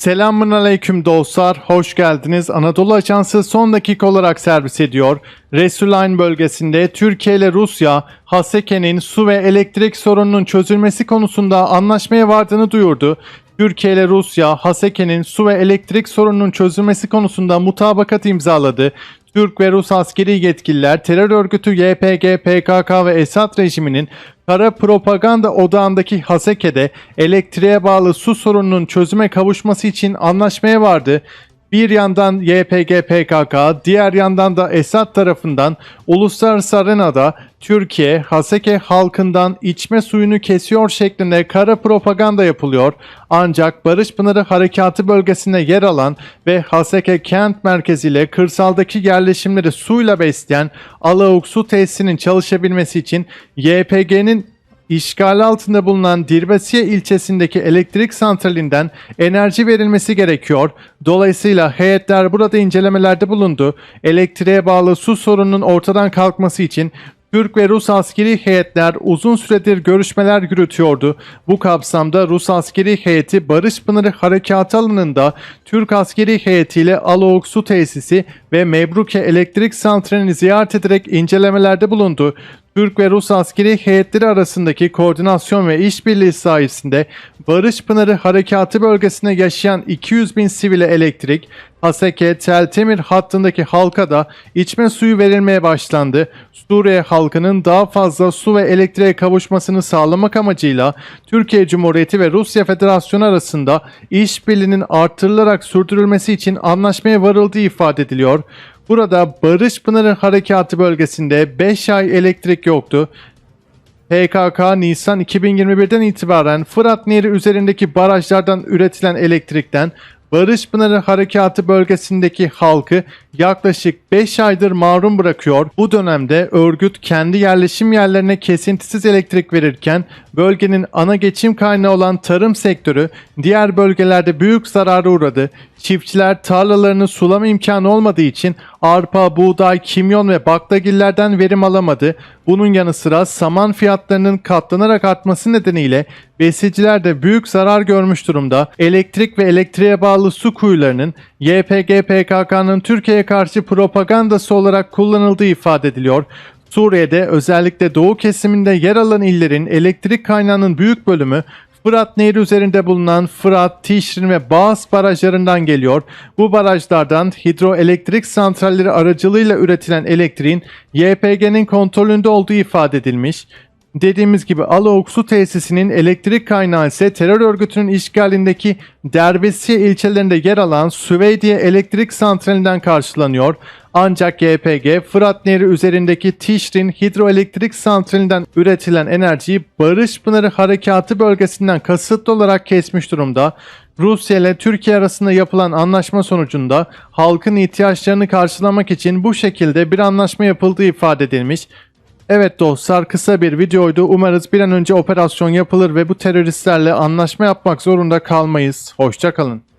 Selamun aleyküm dostlar, hoş geldiniz. Anadolu Ajansı son dakika olarak servis ediyor. Resulayn bölgesinde Türkiye ile Rusya, Haseke'nin su ve elektrik sorununun çözülmesi konusunda anlaşmaya vardığını duyurdu. Türkiye ile Rusya, Haseke'nin su ve elektrik sorununun çözülmesi konusunda mutabakat imzaladı. Türk ve Rus askeri yetkililer terör örgütü YPG, PKK ve Esad rejiminin kara propaganda odağındaki Haseke'de elektriğe bağlı su sorununun çözüme kavuşması için anlaşmaya vardı. Bir yandan YPG PKK, diğer yandan da Esad tarafından uluslararası arenada Türkiye, Haseke halkından içme suyunu kesiyor şeklinde kara propaganda yapılıyor. Ancak Barış Pınarı Harekatı bölgesinde yer alan ve Haseke kent merkeziyle kırsaldaki yerleşimleri suyla besleyen Alauk Su Tesisinin çalışabilmesi için YPG'nin İşgal altında bulunan Dirbesiye ilçesindeki elektrik santralinden enerji verilmesi gerekiyor. Dolayısıyla heyetler burada incelemelerde bulundu. Elektriğe bağlı su sorununun ortadan kalkması için Türk ve Rus askeri heyetler uzun süredir görüşmeler yürütüyordu. Bu kapsamda Rus askeri heyeti Barış Pınarı Harekatı alanında Türk askeri heyetiyle Aloğuk Su Tesisi ve Mebruke Elektrik Santralini ziyaret ederek incelemelerde bulundu. Türk ve Rus askeri heyetleri arasındaki koordinasyon ve işbirliği sayesinde Barış Pınarı Harekatı bölgesinde yaşayan 200 bin sivile elektrik, Haseke, Teltemir hattındaki halka da içme suyu verilmeye başlandı. Suriye halkının daha fazla su ve elektriğe kavuşmasını sağlamak amacıyla Türkiye Cumhuriyeti ve Rusya Federasyonu arasında işbirliğinin artırılarak sürdürülmesi için anlaşmaya varıldığı ifade ediliyor. Burada Barış Pınarı Harekatı bölgesinde 5 ay elektrik yoktu. PKK Nisan 2021'den itibaren Fırat Nehri üzerindeki barajlardan üretilen elektrikten Barış Pınarı Harekatı bölgesindeki halkı yaklaşık 5 aydır mahrum bırakıyor. Bu dönemde örgüt kendi yerleşim yerlerine kesintisiz elektrik verirken bölgenin ana geçim kaynağı olan tarım sektörü diğer bölgelerde büyük zarara uğradı. Çiftçiler tarlalarını sulama imkanı olmadığı için arpa, buğday, kimyon ve baklagillerden verim alamadı. Bunun yanı sıra saman fiyatlarının katlanarak artması nedeniyle besiciler de büyük zarar görmüş durumda. Elektrik ve elektriğe bağlı su kuyularının YPG PKK'nın Türkiye'ye karşı propagandası olarak kullanıldığı ifade ediliyor. Suriye'de özellikle doğu kesiminde yer alan illerin elektrik kaynağının büyük bölümü Fırat Nehri üzerinde bulunan Fırat, Tişrin ve Bağız barajlarından geliyor. Bu barajlardan hidroelektrik santralleri aracılığıyla üretilen elektriğin YPG'nin kontrolünde olduğu ifade edilmiş. Dediğimiz gibi Alaok Su Tesisi'nin elektrik kaynağı ise terör örgütünün işgalindeki Derbesiye ilçelerinde yer alan Süveydiye Elektrik Santralinden karşılanıyor. Ancak YPG, Fırat Nehri üzerindeki Tişrin Hidroelektrik Santralinden üretilen enerjiyi Barış Pınarı Harekatı bölgesinden kasıtlı olarak kesmiş durumda. Rusya ile Türkiye arasında yapılan anlaşma sonucunda halkın ihtiyaçlarını karşılamak için bu şekilde bir anlaşma yapıldığı ifade edilmiş. Evet dostlar kısa bir videoydu. Umarız bir an önce operasyon yapılır ve bu teröristlerle anlaşma yapmak zorunda kalmayız. Hoşçakalın.